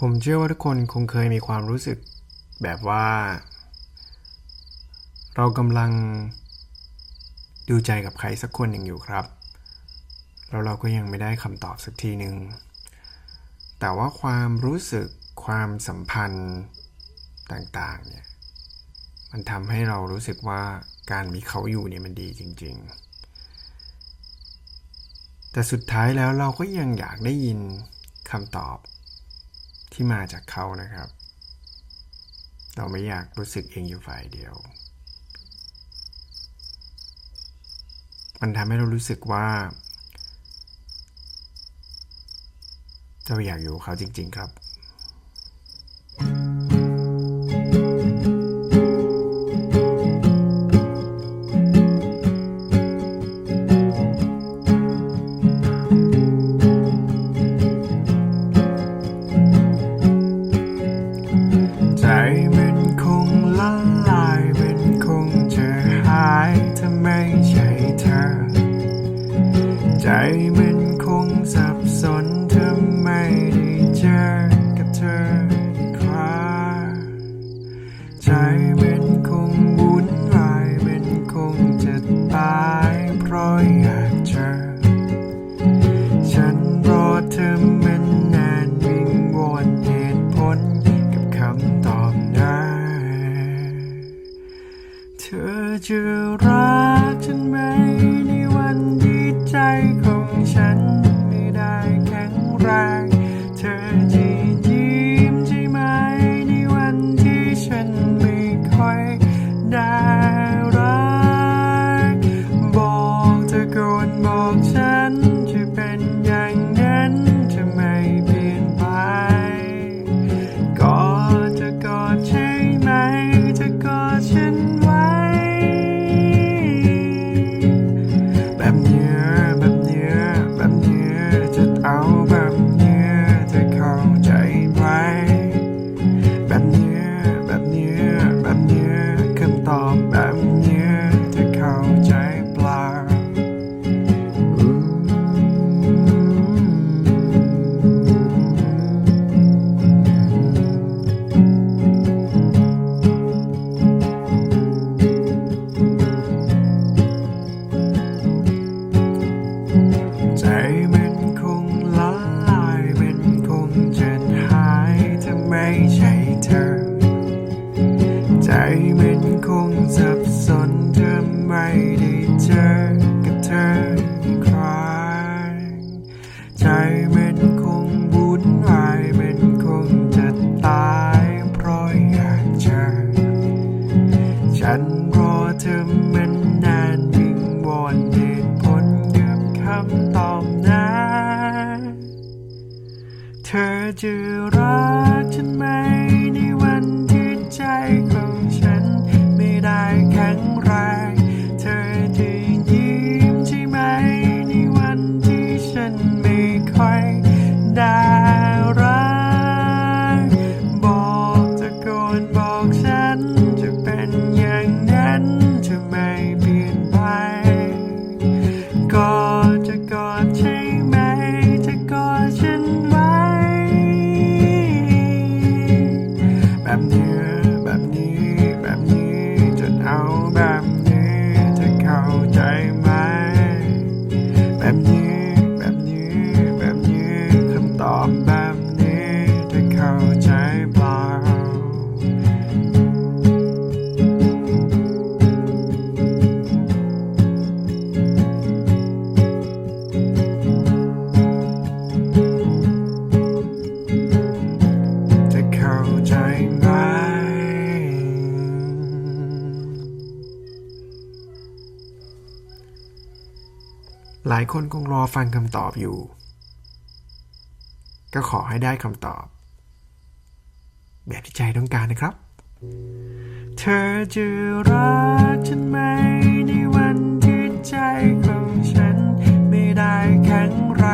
ผมเชื่อว่าทุกคนคงเคยมีความรู้สึกแบบว่า เรากำลังดูใจกับใครสักคนหนึ่งอยู่ครับ แล้วเราก็ยังไม่ได้คำตอบสักทีหนึ่ง แต่ว่าความรู้สึกความสัมพันธ์ต่างๆเนี่ยมันทำให้เรารู้สึกว่าการมีเขาอยู่เนี่ยมันดีจริง ๆ แต่สุดท้ายแล้วเราก็ยังอยากได้ยินคำตอบ ที่มาจากเขานะครับ เราไม่อยากรู้สึกเองอยู่ฝ่ายเดียว มันทำให้เรารู้สึกว่าเราอยากอยู่เขาจริง ๆ ครับ เจอกับเธออีกครั้งใจมันคงวุ่นวายมันคงจะตายเพราะอยากเจอ ฉันรอเธอมันนานวิงวอนเหตุผลกับคำตอบนั้นเธอจะรัก มันคงสับสนเธอไม่ได้เจอกับเธออีกครั้งใจมันคงวุ่นวายมันคงจะตายเพราะอยากเจอ ฉันรอเธอมันนานวิงวอนเหตุผลกับคำตอบนั้นเธอจะร หลายคนคงรอฟังคำตอบอยู่ ก็ขอให้ได้คำตอบ แบบที่ใจต้องการนะครับ เธอจะรักฉันไหมในวันที่ใจของฉัน ไม่ได้แข็งแร